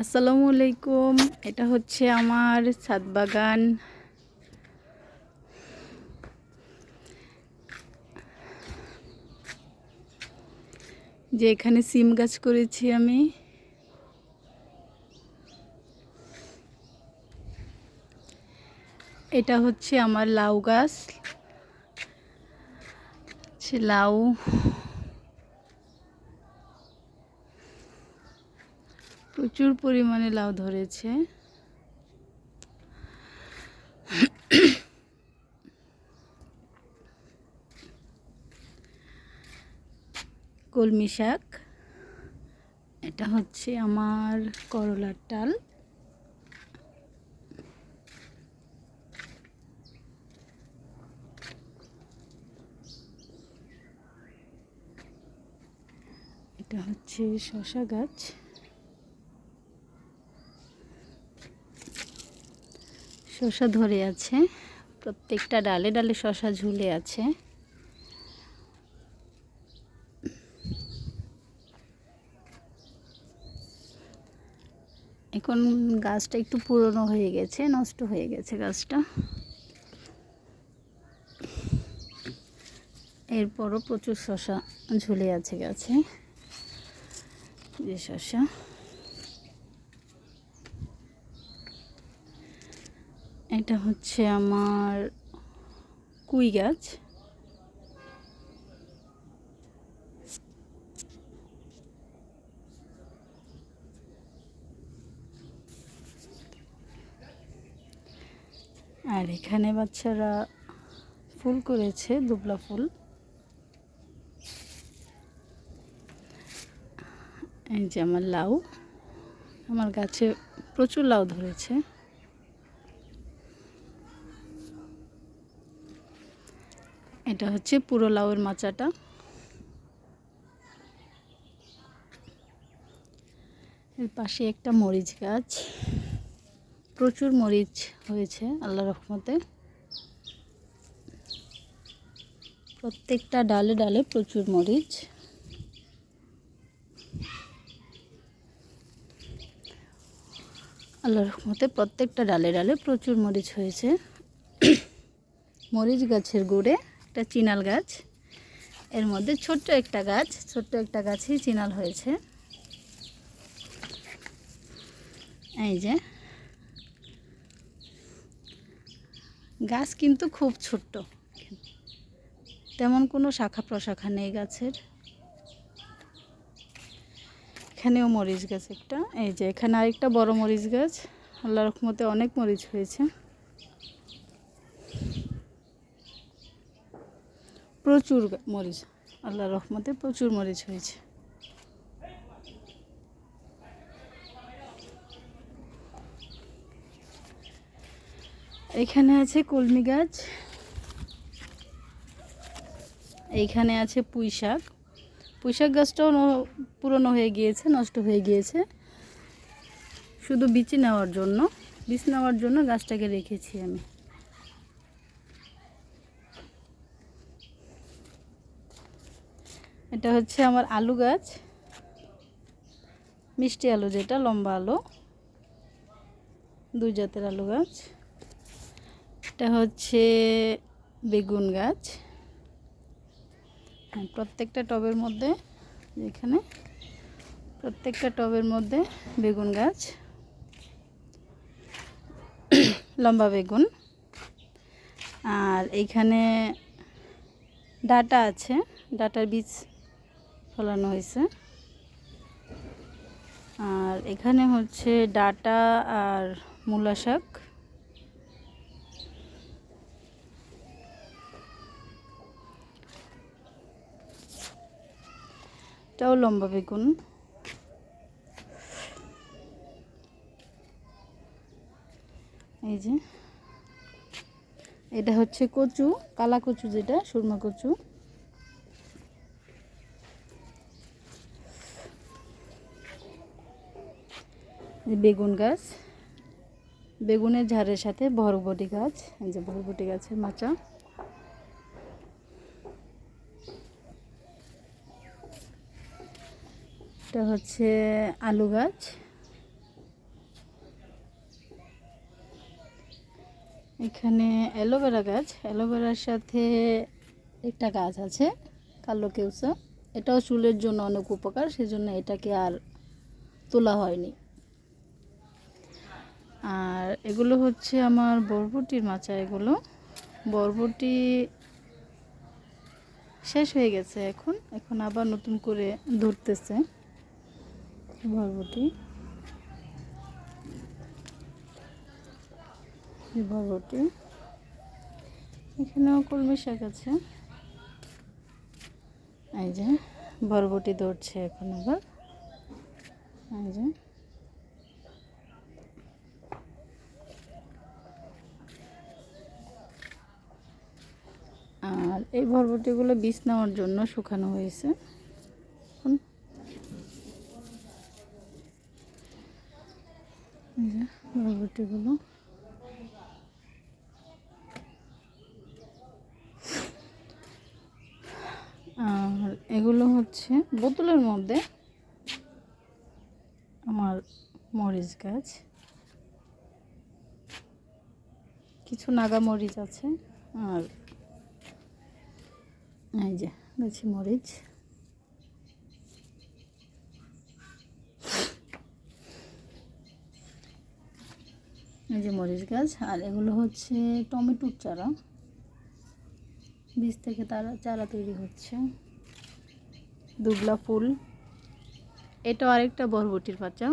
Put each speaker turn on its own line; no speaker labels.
আসসালামু আলাইকুম। এটা হচ্ছে আমার ছাদ বাগান। যে এখানে সিম গাছ করেছি আমি। এটা হচ্ছে আমার লাউ গাছ। লাউ প্রচুর পরিমাণে লাউ ধরেছে। কলমি শাক। এটা হচ্ছে আমার করলার ডাল। এটা হচ্ছে শশা গাছ। শসা ধরে আছে। প্রত্যেকটা ডালে ডালে শসা ঝুলে আছে। এখন গাছটা একটু পুরনো হয়ে গেছে, নষ্ট হয়ে গেছে গাছটা। এরপরও প্রচুর শশা ঝুলে আছে গাছে। যে শশা এটা হচ্ছে আমার কুই গাছ। আর এখানে বাচ্চারা ফুল করেছে, দুবলা ফুল। এই যে আমার লাউ। আমার গাছে প্রচুর লাউ ধরেছে। এটা হচ্ছে পুরো লাউয়ের মাচাটা। এর পাশে একটা মরিচ গাছ। প্রচুর মরিচ হয়েছে আল্লাহ রহমতে। প্রত্যেকটা ডালে ডালে প্রচুর মরিচ। আল্লাহ রহমতে প্রত্যেকটা ডালে ডালে প্রচুর মরিচ হয়েছে। মরিচ গাছের গুড়ে একটা চিনাল গাছ। এর মধ্যে ছোট্ট একটা গাছ, ছোট্ট একটা গাছেই চিনাল হয়েছে। এই যে। গাছ কিন্তু খুব ছোট্ট। তেমন কোনো শাখা প্রশাখা নেই গাছের। এখানেও মরিচ গাছ একটা। এই যে এখানে আরেকটা বড় মরিচ গাছ। আল্লাহ রহমতে অনেক মরিচ হয়েছে। প্রচুর মরিচ আল্লাহ রহমতে প্রচুর মরিচ হয়েছে। এখানে আছে কলমি গাছ এইখানে আছে পুঁই শাক। পুঁই শাক গাছটাও পুরনো হয়ে গিয়েছে, নষ্ট হয়ে গিয়েছে। শুধু বিচি নেওয়ার জন্য বীজ নেওয়ার জন্য গাছটাকে রেখেছি আমি। এটা হচ্ছে আমার আলু গাছ। মিষ্টি আলু যেটা, লম্বা আলু। দুই জাতের আলু গাছ। এটা হচ্ছে বেগুন গাছ। হ্যাঁ প্রত্যেকটা টবের মধ্যে এখানে, প্রত্যেকটা টবের মধ্যে বেগুন গাছ। লম্বা বেগুন। আর এইখানে ডাটা আছে, ডাটার বীজ ফলানো হয়েছে। আর এখানে হচ্ছে ডাটা আর মূলা শাক। এটাও লম্বা বেগুন। এই যে, এটা হচ্ছে কচু, কালা কচু যেটা, সুরমা কচু। বেগুন গাছ। বেগুনের ঝাড়ের সাথে বরবটি গাছ। এই যে বরবটি গাছের মাচা। এটা হচ্ছে আলু গাছ। এখানে অ্যালোভেরা গাছ। অ্যালোভেরার সাথে একটা গাছ আছে, কালো কেউসা। এটাও চুলের জন্য অনেক উপকার, সেজন্য এটাকে আর তোলা হয়নি। আর এগুলো হচ্ছে আমার বরবটির মাচা এগুলো। বরবটি শেষ হয়ে গেছে এখন। এখন আবার নতুন করে ধরতেছে বরবটি। বরবটি। এখানেও কলমি শাক আছে। এই যে বরবটি ধরছে এখন আবার। এই যে আর এই বরবটিগুলো বীজ নেওয়ার জন্য শুকানো হয়েছে। বরবটিগুলো। আর এগুলো হচ্ছে বোতলের মধ্যে আমার মরিচ গাছ। কিছু নাগা মরিচ আছে আর এই যে গাছি মরিচ। এই যে মরিচ গাছ, আর এগুলো হচ্ছে টমেটোর চারা। বীজ থেকে তারা, চারা তৈরি হচ্ছে। দুবলা ফুল। এটা আরেকটা বরবটির পাতা।